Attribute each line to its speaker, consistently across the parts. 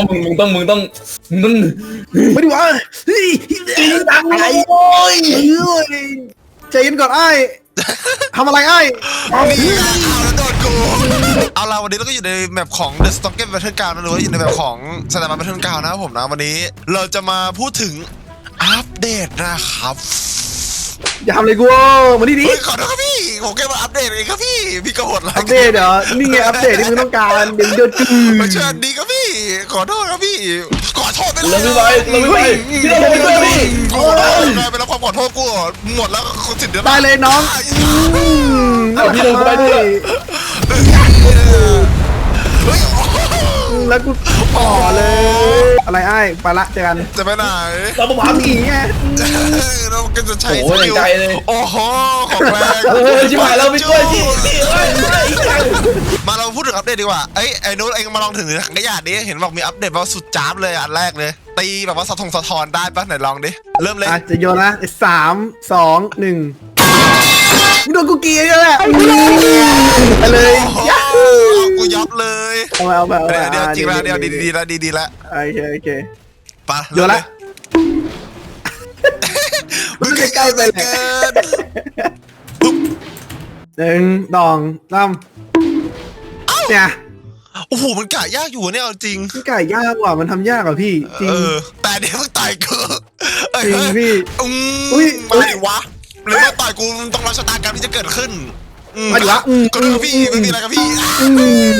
Speaker 1: ว่ามึงมึงต้องมึงต้องมึงต้อง
Speaker 2: ไม่ดีวะเฮ้ย
Speaker 1: จริงจัง
Speaker 2: อะไร
Speaker 1: เลย
Speaker 2: โอ้ยใจเย็นก่อนไอ้ทำอะไรไอ้
Speaker 3: นี่ไงเอาแล้วโดนกูเอาละวันนี้เราก็อยู่ในแมปของ The Stocken Battle Ground นะหรือว่าอยู่ในแมปของ s t a r Battle Ground นะครับผมนะวันนี้ เราจะมาพูดถึงอัปเดตนะครับ
Speaker 2: อย่าทำอะไรกูมานี่ดิ
Speaker 3: เฮ้ยขอโทษครับพี่ ผมแค่มาอัปเดตเองครับพี่ พี่ก็โหดร้าย
Speaker 2: อัปเดตเหรอ นี่ไงอัปเดตที่มึงต้องการเดี๋ยวเดือดจื
Speaker 3: ไม่
Speaker 2: ด
Speaker 3: ใช่อันนี้ครับพี่ ขอโทษครับพี่ ขอโทษไป
Speaker 1: เราไม่ไหวเราไม่ไหวพี่ต้องลงไปช่วยพี่
Speaker 3: กูขอโทษไปแล้วความขอโทษกูหมดแล้วคนสิทธิ์เดือด
Speaker 2: ได้เลยน้อง
Speaker 1: เอาพี่ลงไปด้วย
Speaker 3: เฮ้ย
Speaker 2: แล้วกูต่อเลย อะไรไอ้ไปละเจอกัน
Speaker 3: จะไปไหน
Speaker 1: เราประมาณ
Speaker 2: หนีไง
Speaker 3: เราก็จะใช้
Speaker 1: โอ้ยใจเลย
Speaker 3: โอ้โหของแรง
Speaker 1: เออชิบหายแล้วพี่กล้วยพี่พี่เอ้ยเอ้ยเอ้ย
Speaker 3: มาเราพูดถึงอัปเดตดีกว่าเอ้ยไอ้นู้นเองมาลองถึงถังขยะดิเห็นบอกมีอัปเดตว่าสุดจ้าบเลยอันแรกเลย ตีแบบว่าสะทงสะท้อนได้ปะไหนลองดิเริ่มเลย
Speaker 2: อะจะโยนนะสามสองหนึ่ง โดนกูเกียร์แล้วแหละไปเลย
Speaker 3: โอ้โห
Speaker 2: ยั
Speaker 3: เอากูยับเลย
Speaker 2: เอาไปเอาไปเอาไป
Speaker 3: เดี๋ยวเดี๋ยวจริงแล้วเดี๋ยวดีดีๆแล้วดีดีๆแล้ว
Speaker 2: โอเคโอเค
Speaker 3: ไป
Speaker 2: โยนละ
Speaker 3: มึง
Speaker 2: ใกล้ๆไปเลย
Speaker 3: เกิน
Speaker 2: หนึ่งดองสามเนี่ย
Speaker 3: โอ้โห มันกะยากอยู่เนี่ยเอาจริง
Speaker 2: มันไก่ยากว่ะมันทำยากอะพี่ จริง
Speaker 3: เออแต่เดี๋ยวมึงต่อยกูเอ้ย
Speaker 2: จริง
Speaker 3: เฮ้ย
Speaker 2: พี่
Speaker 3: อืม
Speaker 2: อุ๊ย
Speaker 3: มาดิวะ หรือว่าต่อยกูต้องรับชะตากรรมที่จะเกิดขึ้นอื
Speaker 2: มาดิวะอืม
Speaker 3: ก็เรื่องของพี่ไม่มีอะไรกับพี่
Speaker 2: อืม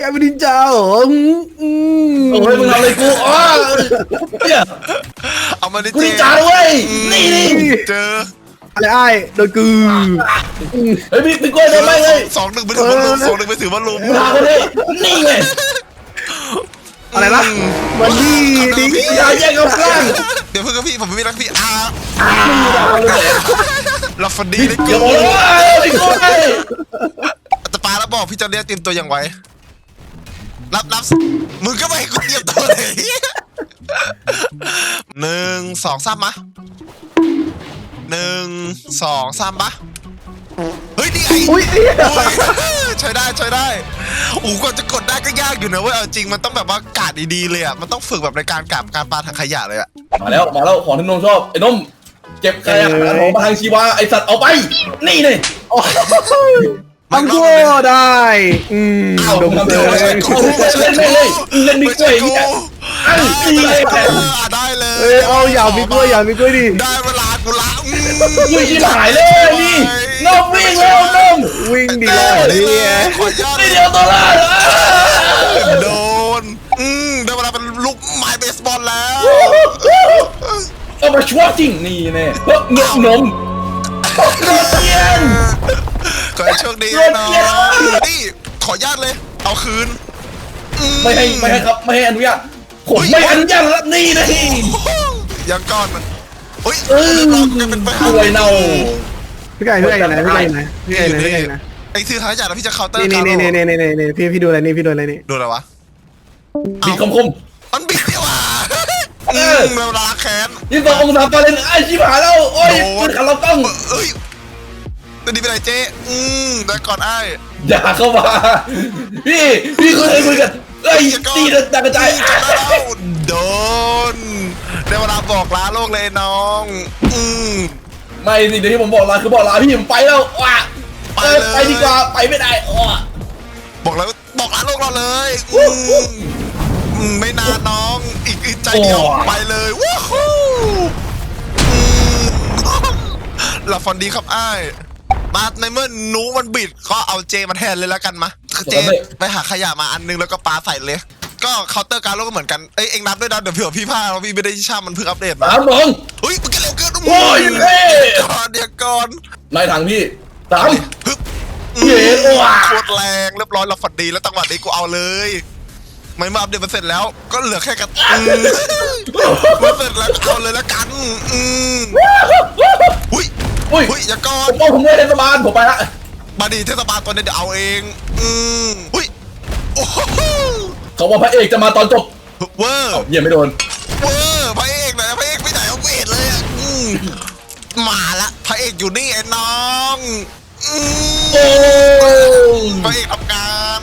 Speaker 2: กลายเป็นนินจาเหรออืมอืม
Speaker 1: โอ้ยมึงทำอะไรกูอ๋อเนี่ย
Speaker 3: เอามาดิ
Speaker 1: กูดีใจเว้ย
Speaker 3: อืม
Speaker 1: นี่นี่
Speaker 3: เจอ
Speaker 2: อะไรไอ้โดนกือ
Speaker 1: เฮ้ยพี่พี่กล้วยโดนไหมเลย
Speaker 3: สองหนึ่งไปถือว่าลุมสองหนึ่งไปถือว่าลุม
Speaker 1: มึงพาคนนี้นี่ไง
Speaker 2: อะไรนะวันนี้ดิ
Speaker 1: อย่าแย่งกันข้าง
Speaker 3: เดี๋ยวเพื่อนกับพี่ผมไม่มีรักพี่อา
Speaker 1: มึงด่าเลย
Speaker 3: เราฟันดีได้
Speaker 1: เดี๋
Speaker 3: กู
Speaker 1: ยวบอกเลยว่าพี่กล้วย
Speaker 3: จะปาแล้วบอกพี่จะเรียกเตรียมตัวอย่างไวรับรับมึงก็ไปให้กูเตรียมตัวเลยหนึ่งสองสามมะหนึ่งสองสามปะ เฮ้ยนี่ไง
Speaker 2: อุ้ยเหี้ย
Speaker 3: โอ้ยใช้ได้ใช้ได้โอ้โหกว่าจะกดได้ก็ยากอยู่นะเว้ยเอาจริงมันต้องแบบว่ากาดดีๆเลยอะมันต้องฝึกแบบในการกาบการปาถังขยะเลยอะ
Speaker 1: มาแล้วมาแล้วของที่นมชอบไอ้นมเก็บใครอาหารของมาทางชีวาไอสัตว์เอาไป นี่เลย
Speaker 2: มังโกได้อืม
Speaker 1: เอา
Speaker 2: ดม
Speaker 1: ทำ
Speaker 2: เล
Speaker 1: เดี๋ยวไม่ใช่
Speaker 2: ย
Speaker 1: กูเล่นไม่เลยเล่นบิ๊กเว้ยเนี่ย
Speaker 3: เอ้ย
Speaker 1: นี่เลย
Speaker 3: ได้เลย
Speaker 2: เอ้ยเอาอย่ามีกล้วยอย่ามีกล้วยดิ
Speaker 3: ได้เวลากูละอืม
Speaker 1: วิ่งที่หายเลยนี่ นมวิ่งแล้วนม
Speaker 2: วิ่งดีเลยเนี่ย
Speaker 3: ขออนุญาต
Speaker 1: นี่เดียวตัวละ
Speaker 3: โดน อืมได้เวลาเป็นลูกไม้เบสบอลแล้ว
Speaker 1: เอามาชัวจริงนี่แน่เฮ้ยนมนมนมเทียน
Speaker 3: ขอให้โชคดีนะน้องนี่ขออนุญาตเลย เอาคืนอื
Speaker 1: ไม่ให้ไม่ให้ครับไม่ให้อนุญาตผมไม่อนุญาตแล้วนี่นะ
Speaker 3: ยังก่อนเฮ้ย
Speaker 1: เออ
Speaker 3: เราจะเป็นไปหา
Speaker 1: ด้วยเน่า
Speaker 2: พี่ไก่พี่ไก่อยู่ไหนพี่ไก่อยู่ไหนพี่ไก่อยู่ไหนพี่ไก่อยู่ไหน
Speaker 3: ไอ้ที่ท้ายจากแล้วพี่จะเคาน์เตอร์
Speaker 2: นี่
Speaker 3: การ
Speaker 2: นี่นี่นี่นี่นี่พี่พี่ดูอะไรนี่พี่ดูอะไรนี่
Speaker 3: ดูอะไรวะ
Speaker 1: บีคมคม
Speaker 3: มันบิดดีว่ะ
Speaker 1: เอ
Speaker 3: อื
Speaker 1: อ
Speaker 3: มเวลาแขน
Speaker 1: ยี่สิบองศาฟาเรนไอ้ชิบหายแล้วโอ้ยปืนขันเรากล้อง
Speaker 3: เอ้ยตัวนี้เป็นไรเจ๊อืมได้ก่อนไอ้
Speaker 1: อย่าเข้ามาพี่พี่คุยคุยกันเอ้ยตีนะดังกระจาย
Speaker 3: จับได้แล้วโดนได้เวลาบอกลาโลกเลยน้อง อืม
Speaker 1: ไม่สิเดี๋ยวที่ผมบอกลาคือบอกลาพี่ผมไปแล้วว้าเออไปดีกว่าไปไม่ได้อ้อ
Speaker 3: บอกแล้วบอกลาโลกเราเลยอืมอืมไม่นานน้องอีกอีกใจเดียวไปเลยว้าวฮู้อืมเราฟันดีครับไอ้ายมาในเมื่อหนูมันบิดก็เอาเจมาแทนเลยแล้วกันมาคือเจไปหาขยะมาอันนึงแล้วก็ปาใส่เลย ก็เคาน์เตอร์การโลกก็เหมือนกันเอ้ยเอ็งนับด้วยนะเดี๋ยวเผื่อพี่พลาดเพราะพี่ไม่ได้ช่ามันเพิ่งอัปเดตมา
Speaker 1: สามสอง
Speaker 3: เฮ้ย
Speaker 1: โอ้ยเท่
Speaker 3: ก่อนเดี๋ยวก่อน
Speaker 1: นายถังพี่สาม
Speaker 3: ฮึบ
Speaker 1: เย้ว้า
Speaker 3: โคตรแรงเรียบร้อยเราฝันดีแล้วจังหวะนี้กูเอาเลย ไม่มาอัปเดตมันเสร็จแล้ว ก็เหลือแค่กันอืมมันเสร็จแล้วก็เอาเลยแล้วกันอืมอุ้ย
Speaker 1: อุ้ย
Speaker 3: อย่าก่อน
Speaker 1: ผมไม่ได้เทศบาลผมไปละ
Speaker 3: มาดีเทศบาลตัวนี้เดี๋ยวเอาเอง อืมอุ้ย
Speaker 1: เขาบอกพระเอกจะมาตอนจบ
Speaker 3: เวอร์
Speaker 1: เยี่ยไม่โดน
Speaker 3: เวอร์ มมาละพระเอกอยู่นี่ไอ้น้องอืม
Speaker 1: โอ้
Speaker 3: พระเอกทำงาน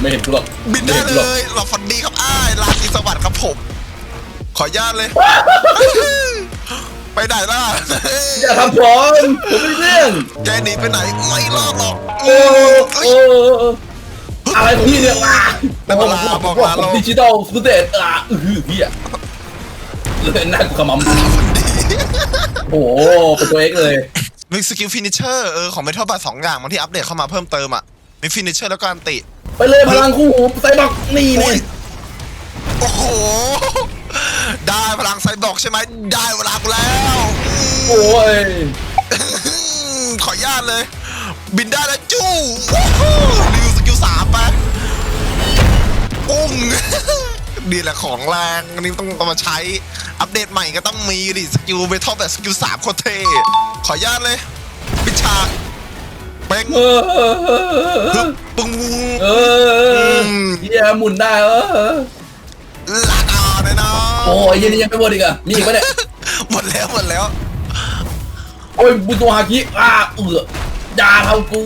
Speaker 1: ไม่เห็นกูหรอก
Speaker 3: บินได้
Speaker 1: ม่ห็กู
Speaker 3: เล
Speaker 1: หรอก
Speaker 3: ยหลับฝันดีครับอ้ายลาตรีสวัสดิ์ครับผม ขออนุญาตเลย ไปไหนล่ะ
Speaker 1: อย่าทำผมผมไม่เรื่อง
Speaker 3: แกหนีไปไหนไม่รอดหรอก
Speaker 1: โอ้
Speaker 3: เอ้
Speaker 1: โอ้
Speaker 3: ย
Speaker 1: อะไรของพี่เนี่ยว้า
Speaker 3: แต่เวลาบอกลาเรา
Speaker 1: ดิจิตอลสเตตอะอือหือเฮียเลยหน้ากูขมำ โอ้โหเป็นตัวเอกเลย
Speaker 3: มีสกิลฟินิชเชอร์เออของเมทัลบาสองอย่างมันที่อัปเดตเข้ามาเพิ่มเติมอะ มีฟินิชเชอร์แล้วก็อันติ
Speaker 1: ไปเลยพลังคู่หูไซบักนี่
Speaker 3: โอ้
Speaker 1: นี่
Speaker 3: ยโอ้โห ได้พลังไซบอร์กใช่ไหม ได้เวลากูแล้ว
Speaker 1: โอ้ย
Speaker 3: อืมขออนุญาตเลย บินได้แล้วจู้ว้าวรีวิวสกิลสามไปปุ้งนี่แหละของแรงอันนี้ต้องเอามาใช้ อัปเดตใหม่ก็ต้องมีดิสกิลเมทัลแบบสกิลสามโคตรเท่ขออนุญาตเลยปิดฉากเป้ง
Speaker 1: เออเออเออเอ
Speaker 3: ปึ๊
Speaker 1: อบ
Speaker 3: ปุ้ง
Speaker 1: เออเฮียหมุนได้เออ
Speaker 3: ลาดอ่อนเลยเนาะ
Speaker 1: โอ้ยเฮียนี่ยังไม่หมดอีกอะมีอีกปะเนี่ย
Speaker 3: หมดแล้วหมดแล้ว
Speaker 1: โอ้ยบุญตัวฮากิอ่าเอือด่าเขากู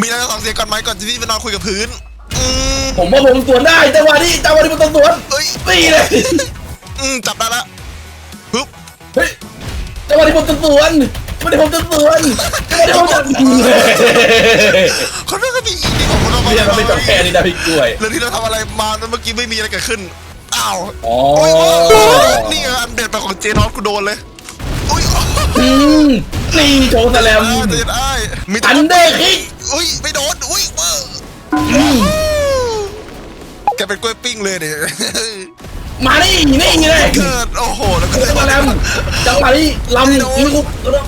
Speaker 3: มีอะไรจะส่งเสียงก่อนไหมก่อนที่พี่ไปนอนคุยกับพื้นอืม
Speaker 1: ผมว่าผมสวนได้จังหวะนี้จังหวะนี้มันต้องสวน
Speaker 3: เอ้ย
Speaker 1: ตีเลย
Speaker 3: อืมจับได้ละปึ๊บ
Speaker 1: เฮ้ยจังหวะนี้ผมจะสวนจังหวะนี้ผมจะสวนจังหวะนี้ผมจะสวน
Speaker 3: เขาเรื่องก็มีอีกที่ผมเรา
Speaker 1: เรียกว่าไม่จบแค่นี้นะพี่กล้วย
Speaker 3: เรื่องที่เราทำอะไรมาเมื่อกี้ไม่มีอะไรเกิดขึ้นอ้าว
Speaker 1: อ๋อ
Speaker 3: โอ้ยนี่ไงอันเด็ดไปของเจนอสกูโดนเลยอุ้ย
Speaker 1: อืมนี่โชว์แสลม
Speaker 3: เจนไอ้มี
Speaker 1: อันเดอร์คิก
Speaker 3: อุ้ยไม่โดนอุ้ยเออ
Speaker 1: อืม
Speaker 3: แกเป็นกล้วยปิ้งเลยเนี่ย
Speaker 1: มานี่นี่ไงเลย
Speaker 3: เกิดโอ้โหแล้วก็
Speaker 1: โชว์แสลมจังหวะนี้ลำนี่กู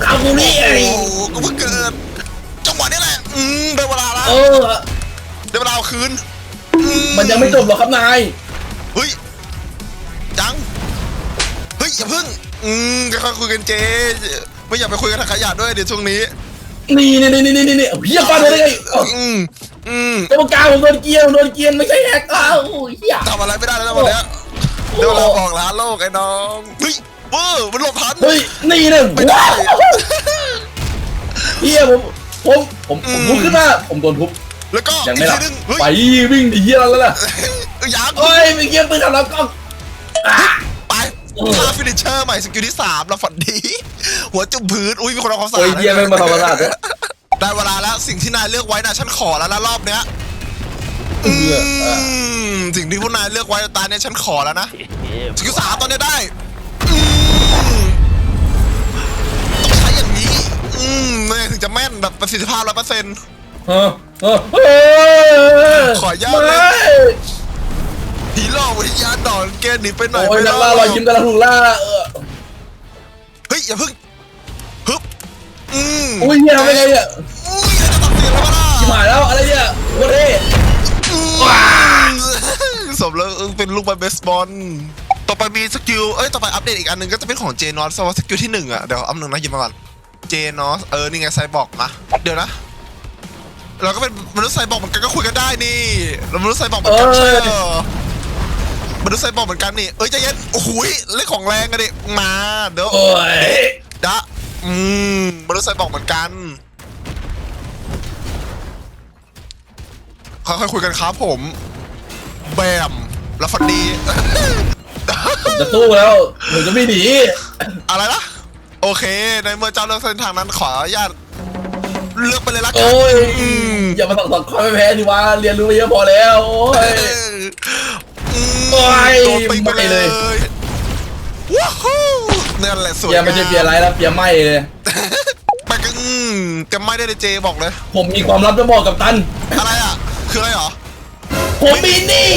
Speaker 1: ข่าวกูนี่ไง
Speaker 3: โอ้โหก็เพิ่งเกิดจังหวะนี้แหละอืมได้เวลาแล้ว
Speaker 1: เออ
Speaker 3: ได้เวลาเอาคืนอื
Speaker 1: มันยังไม่จบหรอกครับนาย
Speaker 3: เฮ้ยจังเฮ้ยอย่าเพิ่งอืมค่อยๆคุยกันเจไม่อยากไปคุยกันทางขยะด้วยเดี๋ยวช่วงนี้
Speaker 1: นี่นี่นี่นี่นี่นี่เฮียฟาดเลยได้ไง
Speaker 3: อืมอืม
Speaker 1: กรรมการผมโดนเกียร์ผมโดนเกียร์ไม่ใช่แฮกอ้าวเฮีย
Speaker 3: ทำอะไรไม่ได้แล้วนะวันเนี้ย เดี๋ยวเราบอกลาโลกไอ้น้องเฮ้ยเวอร์มันหลบทัน
Speaker 1: เฮ้ยนี่เนี่ย
Speaker 3: ไม่ได้
Speaker 1: เฮียผมผมผมผมลุกขึ้นมาผมโดนทุบ
Speaker 3: แล้วก็
Speaker 1: ยัง
Speaker 3: อี
Speaker 1: ไม่
Speaker 3: ก
Speaker 1: หลั
Speaker 3: ที
Speaker 1: บ
Speaker 3: นึงเฮ้ย
Speaker 1: ไปวิ่งดิเฮียแล้วล่ะ
Speaker 3: ยัง
Speaker 1: เฮ้ยไปเกียร์ปืนทำแล้วก็อะ
Speaker 3: ไปท่าฟินิชเชอร์ใหม่สกิลที่สามเราฝันดีหัวจุ่มพื้นอุ้ยมีคนเอาความสะอา
Speaker 1: โอ้ย
Speaker 3: ด
Speaker 1: เฮียไม่มาทำประสาทเนี่ย
Speaker 3: ได้เวลาแล้วสิ่งที่นายเลือกไว้นะฉันขอแล้วนะรอบเนี้ย
Speaker 1: เออเออ
Speaker 3: มสิ่งที่พวกนายเลือกไว้ตาเนี่ยฉันขอแล้วนะสกิลสามตอนเนี้ยได้อืมต้องใช้อย่างนี้ อืมเนี่ยถึงจะแม่นแบบประสิทธิภาพร้อยเปอร์เซ็นต์
Speaker 1: เออเออเออ
Speaker 3: ขออนุญาตเลย
Speaker 1: ไม่
Speaker 3: ฮีโร่วิญญาณดอนแกหนีไปไหน
Speaker 1: โอ้ย
Speaker 3: ไม่
Speaker 1: นัก
Speaker 3: ได้
Speaker 1: ล่ารอยยิ้มกันละถูกล่าเออ
Speaker 3: เฮ้ยอย่าเพิ่งฮึบอืม
Speaker 1: อุ้ยเฮียทำยังไงเนี่ย
Speaker 3: อุ้ยจะตัดเสียงแล้วมาล่ะ
Speaker 1: ชิบหายแล้วอะไรเนี่ยโคตรเท่ ว้า
Speaker 3: สมแล้วเป็นลูกบอลเบสบอลต่อไปมีสกิล เอ้ย ต่อไปอัปเดตอีกอันหนึ่งก็จะเป็นของเจนอสสวัสสกิลที่หนึ่งอะเดี๋ยวอันหนึ่งนะหยิบมาก่อน เจนอส เออ นี่ไงไซบอร์กมา เดี๋ยวนะ เราก็เป็นมนุษย์ไซบอร์กเหมือนกันก็คุยกันได้นี่เรามนุษย์ไซบอร์กเหมือนกันใช่เหรอมนุษย์ไซบอร์กเหมือนกันนี่ เอ้ยใจเย็น โอ้โหยเล่นของแรงกันดิ มา เดี๋ยว
Speaker 1: โอ้ย
Speaker 3: ดะอืมมนุษย์ไซบอร์กเหมือนกัน ค่อยๆคุยกันครับผมแบมแล้วฟันดี
Speaker 1: ผมจะสู้แล้วผมจะไม่หนี
Speaker 3: อะไรนะโอเค ในเมื่อเจ้าเลือกเส้นทางนั้นขออนุญาตเลือกไปเลยละกั
Speaker 1: โอ้ย
Speaker 3: อืม
Speaker 1: อย่ามาสั่งสอนข้อไม่แพ้ดิวะเรียนรู้มาเยอะพอแล้วโอ้ย
Speaker 3: อืม
Speaker 1: โอ้ย
Speaker 3: โดนปิงไป
Speaker 1: ไม่
Speaker 3: เล
Speaker 1: เลยย
Speaker 3: ว้าวฮู้นั่นแหละสวย
Speaker 1: เปียไม่ใช่เปียไรแล้วเปียไหมเลย
Speaker 3: ไปกันอืมจะไม่ได้เลยเจบอกเลย
Speaker 1: ผมมีความลับจะบอกกับตัน
Speaker 3: อะไรอะ คืออะไรเหรอ
Speaker 1: ผมมีหนี่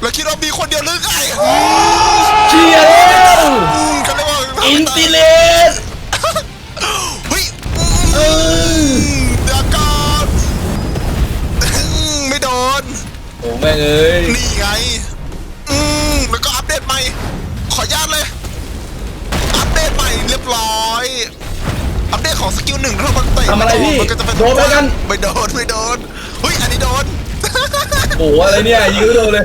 Speaker 3: แล้วคิดว่ามีคนเดียวหรือไง
Speaker 1: เชียร์แล้ว
Speaker 3: อืมกันเรียกว่า
Speaker 1: อินติเลน
Speaker 3: เฮ้ย
Speaker 1: เออ
Speaker 3: เดี๋ยวก่อนอืมไม่โดน
Speaker 1: โอ้แม่งเอ้ย
Speaker 3: นี่ไง อืม แล้วก็อัปเดตใหม่ ขออนุญาตเลย อัปเดตใหม่เรียบร้อย อัปเดตของสกิลหนึ่งถ้ามันเตะ
Speaker 1: ทำอะไรพี่
Speaker 3: มันก็จะเป็น
Speaker 1: โดนไหมกัน
Speaker 3: ไม่โดน ไม่โดนเฮ้ยอั นนี้โดน
Speaker 1: โอ้อะไรเนี่ยยิงไม่โดนเลย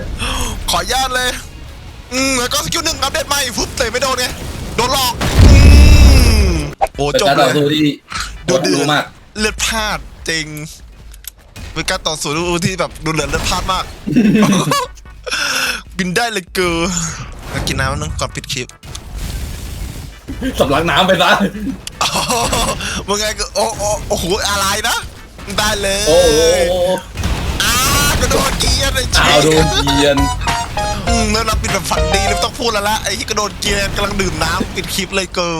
Speaker 3: ขออนุญาตเลย อืมแล้วก็สกิลหนึ่งอัปเดตใหม่ฟุ๊บเตะไม่โดนไง โดนหลอก อืมโอ้
Speaker 1: เป็น
Speaker 3: จบ
Speaker 1: การ
Speaker 3: เล
Speaker 1: ต่อยสู้ที่
Speaker 3: ดู
Speaker 1: ดู
Speaker 3: เดือด
Speaker 1: มาก
Speaker 3: เลือดพลาดจริง เป็นการต่อสู้ที่แบบดูเหลือเลือดพลาดมาก บินได้เลยเกูแล้วกินน้ำนึงก่อนปิดคลิป
Speaker 1: สำลักน้ำไปซะ
Speaker 3: โอ้โหมึงไงก็โอ้โอ้โอ้โหอะไรนะ ได้เลย
Speaker 1: โอ้โห
Speaker 3: อ้า กระโดดเกียร์เลย
Speaker 1: อ้าวโดนเกียน
Speaker 3: อืมแล้วเราปิดแบบฝันดีเลยไม่ต้องพูดแล้วละไอ้ที่กระโดดเกียร์กำลังดื่มน้ำปิดคลิปเลยเกู